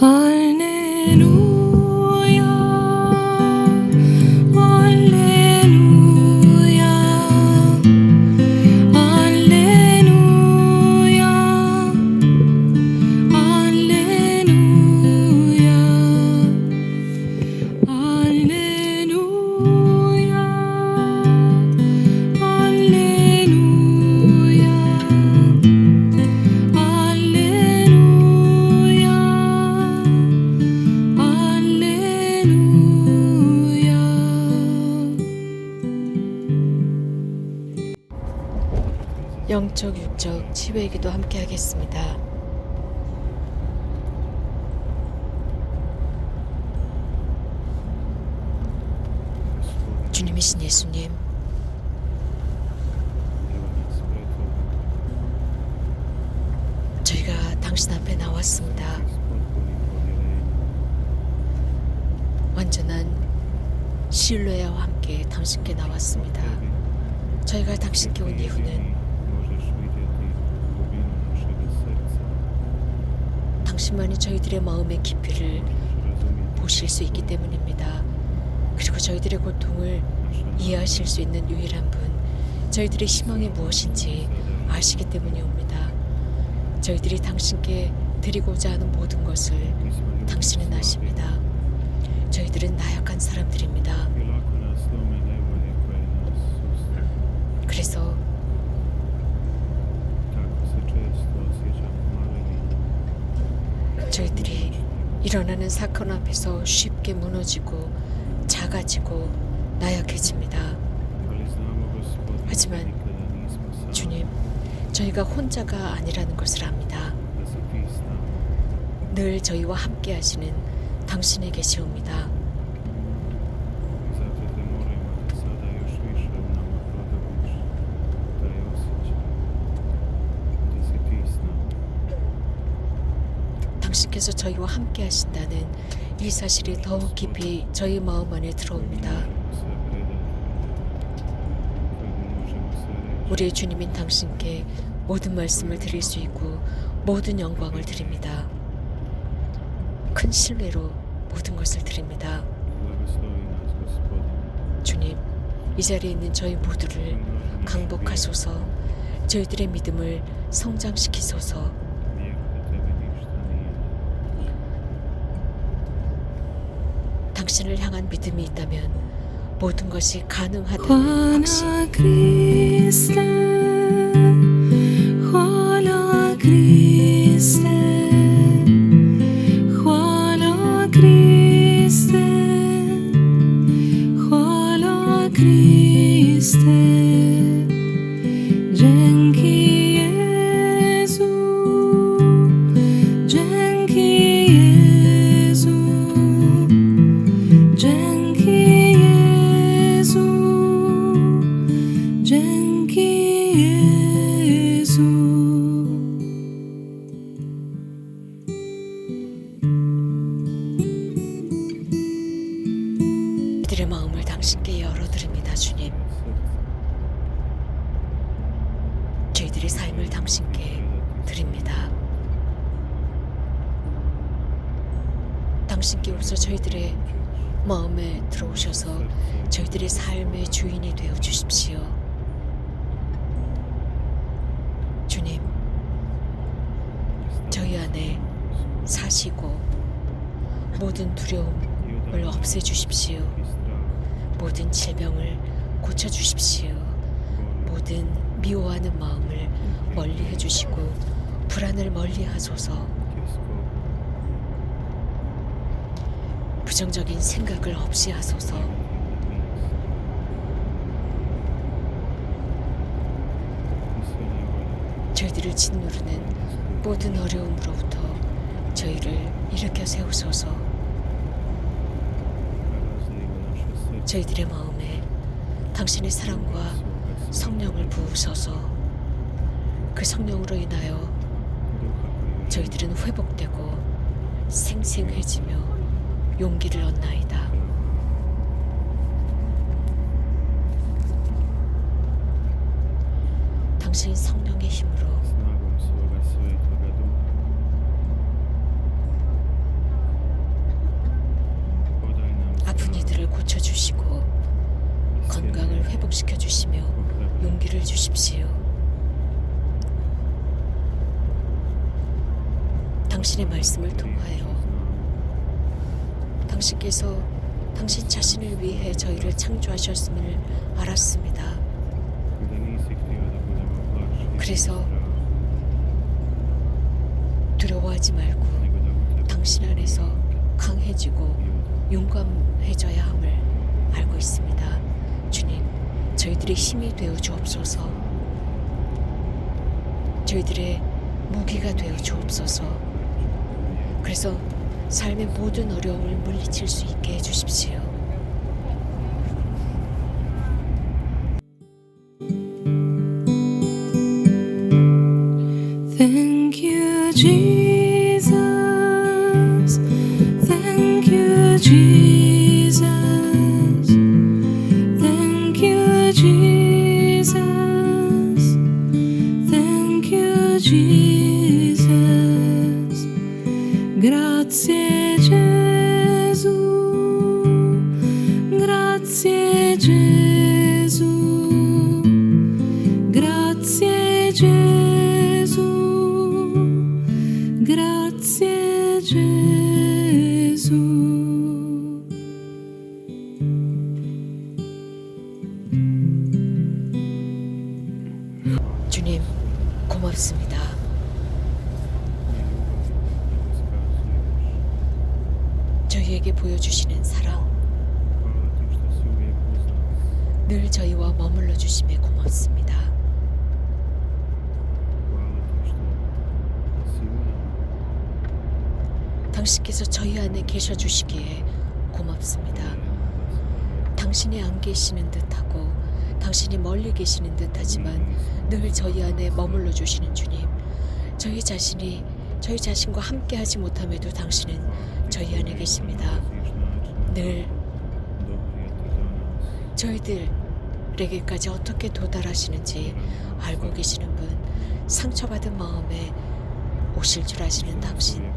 할렐루 영적 육적 치유의기도 함께 하겠습니다. 주님이신 예수님, 저희가 당신 앞에 나왔습니다. 완전한 신뢰와 함께 당신께 나왔습니다. 저희가 당신께 온 이유는 당신만이 저희들의 마음의 깊이를 보실 수 있기 때문입니다. 그리고 저희들의 고통을 이해하실 수 있는 유일한 분, 저희들의 희망이 무엇인지 아시기 때문이 옵니다. 저희들이 당신께 드리고자 하는 모든 것을 당신은 아십니다. 저희들은 나약한 사람들입니다. 그래서 저희들이 일어나는 사건 앞에서 쉽게 무너지고 작아지고 나약해집니다. 하지만 주님, 저희가 혼자가 아니라는 것을 압니다. 늘 저희와 함께 하시는 당신에 계시옵니다. 당신께서 저희와 함께 하신다는 이 사실이 더욱 깊이 저희 마음 안에 들어옵니다. 우리의 주님인 당신께 모든 말씀을 드릴 수 있고 모든 영광을 드립니다. 큰 신뢰로 모든 것을 드립니다. 주님, 이 자리에 있는 저희 모두를 강복하소서, 저희들의 믿음을 성장시키소서, 당신을 향한 믿음이 있다면 모든 것이 가능하다는 확신. Juana 주님. 저희들의 삶을 당신께 드립니다. 당신께 오셔서 저희들의 마음에 들어오셔서 저희들의 삶의 주인이 되어 주십시오. 주님, 저희 안에 사시고 모든 두려움을 없애 주십시오. 모든 질병을 고쳐 주십시오. 모든 미워하는 마음을 멀리 해주시고 불안을 멀리 하소서. 부정적인 생각을 없이 하소서. 저희들을 짓누르는 모든 어려움으로부터 저희를 일으켜 세우소서. 저희들의 마음에 당신의 사랑과 성령을 부으셔서 그 성령으로 인하여 저희들은 회복되고 생생해지며 용기를 얻나이다. 당신 성령의 힘으로 아픈 이들을 고쳐주시고 며 용기를 주십시오. 당신의 말씀을 통하여 당신께서 당신 자신을 위해 저희를 창조하셨음을 알았습니다. 그래서 두려워하지 말고 당신 안에서 강해지고 용감해져야 함을 알고 있습니다. 저희들의 힘이 되어 주옵소서. 저희들의 무기가 되어 주옵소서. 그래서 삶의 모든 어려움을 물리칠 수 있게 해 주십시오. Jesus. 고맙습니다. 저희에게 보여주시는 사랑, 늘 저희와 머물러 주심에 고맙습니다. 당신께서 저희 안에 계셔 주시기에 고맙습니다. 당신이 안 계시는 듯하고 당신이 멀리 계시는 듯하지만 늘 저희 안에 머물러 주시는 주님. 저희 자신이 저희 자신과 함께 하지 못함에도 당신은 저희 안에 계십니다. 늘 저희들에게까지 어떻게 도달하시는지 알고 계시는 분, 상처받은 마음에 오실 줄 아시는 당신.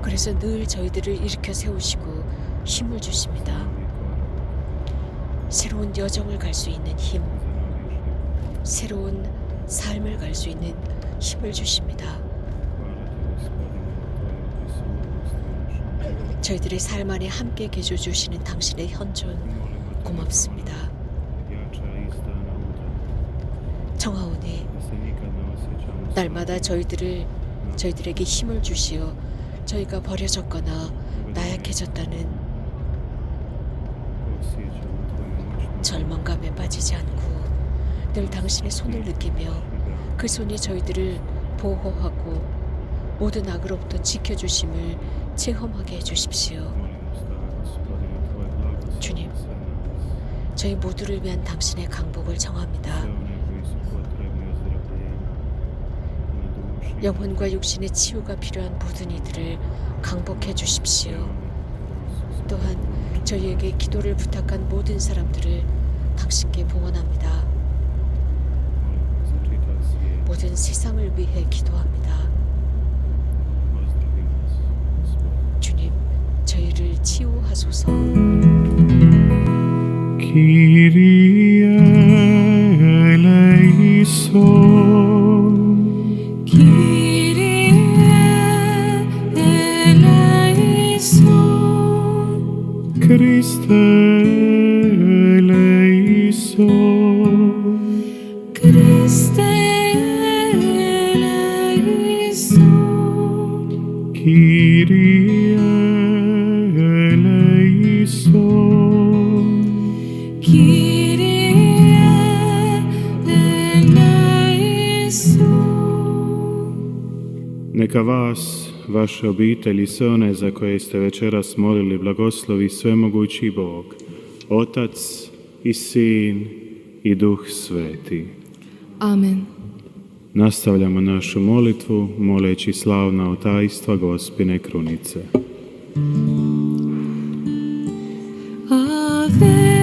그래서 늘 저희들을 일으켜 세우시고 힘을 주십니다. 새로운 여정을 갈 수 있는 힘, 새로운 삶을 갈 수 있는 힘을 주십니다. 저희들의 삶 안에 함께 계셔 주시는 당신의 현존 고맙습니다. 청하오니 날마다 저희들을 저희들에게 힘을 주시어 저희가 버려졌거나 나약해졌다는 절망감에 빠지지 않고 늘 당신의 손을 느끼며 그 손이 저희들을 보호하고 모든 악으로부터 지켜주심을 체험하게 해주십시오. 주님, 저희 모두를 위한 당신의 강복을 청합니다. 영혼과 육신의 치유가 필요한 모든 이들을 강복해 주십시오. 또한 저희에게 기도를 부탁한 모든 사람들을 당신께 봉헌합니다. 모든 세상을 위해 기도합니다. 주님, 저희를 치유하소서. Kyrie eleison, Neka vas, vaše obitelji sve one za koje ste večeras molili blagoslovi svemogući Bog, Otac i Sin i Duh Sveti. Amen. Nastavljamo našu molitvu moleći slavna otajstva Gospine krunice. Ave